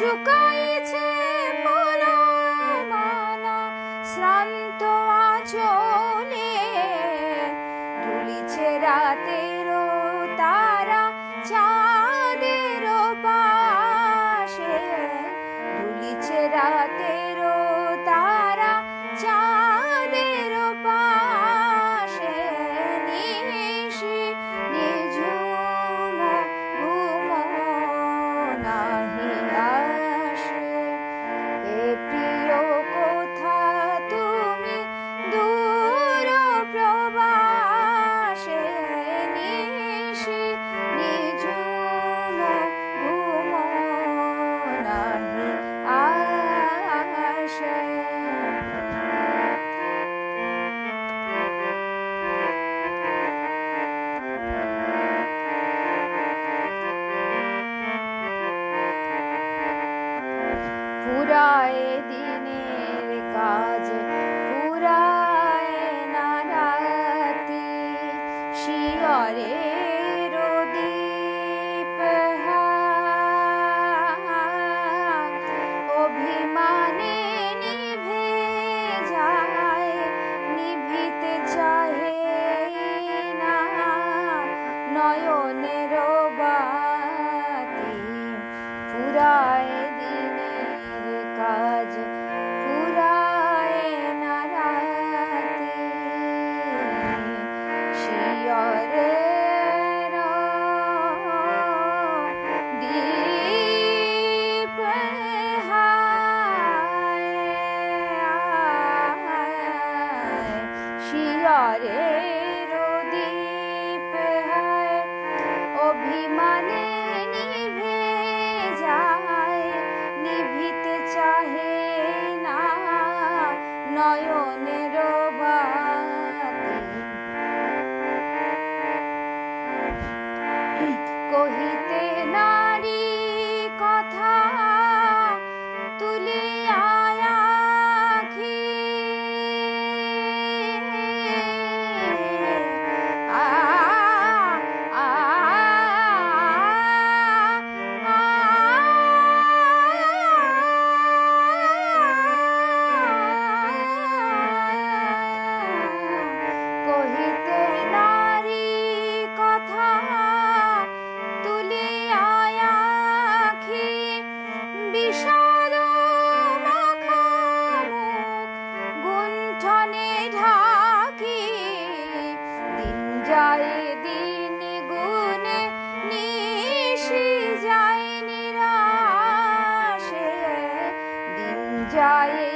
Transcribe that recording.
শুকাইছে মানা শ্রান্ত আচলে তুলিছে রাতের তারা তুলিছে তারা চা ফুরায় দিনের কাজ যায়